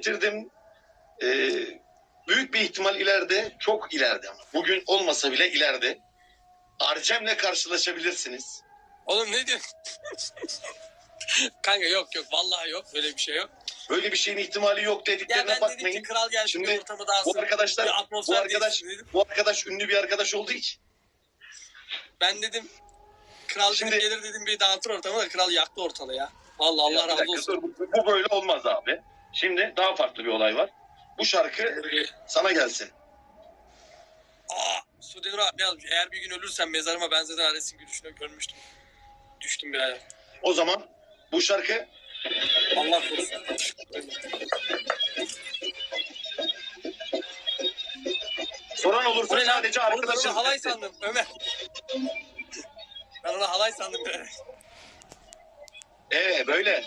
getirdim. Ee, büyük bir ihtimal ileride, çok ileride ama bugün olmasa bile ileride Arcem'le karşılaşabilirsiniz. Oğlum ne diyorsun? Kanka yok yok vallahi yok böyle bir şey yok. Böyle bir şeyin ihtimali yok Ya dediklerine ben dedim ki kral gelsin Şimdi bir ortamı dağılsın. Bu arkadaşlar, bir bu atmosfer arkadaş, değişsin dedim. bu arkadaş ünlü bir arkadaş olduğu için. Ben dedim kral Şimdi- dedim, gelir dedim bir dağıtır ortamı da kral yaktı ortalığı ya. Vallahi Allah Ya bir razı dakika, olsun. dur, bu, bu böyle olmaz abi. Şimdi daha farklı bir olay var. Bu şarkı sana gelsin. Aa, Sudenur abi yazmış. Eğer bir gün ölürsem mezarıma ben zaten Ares'in gülüşüne görmüştüm. Düştüm bir aya. O zaman bu şarkı Allah korusun. soran olursa ne lan? sadece ben arkadaşın. onu halay sandım Ömer. Ben onu halay sandım. Ee böyle.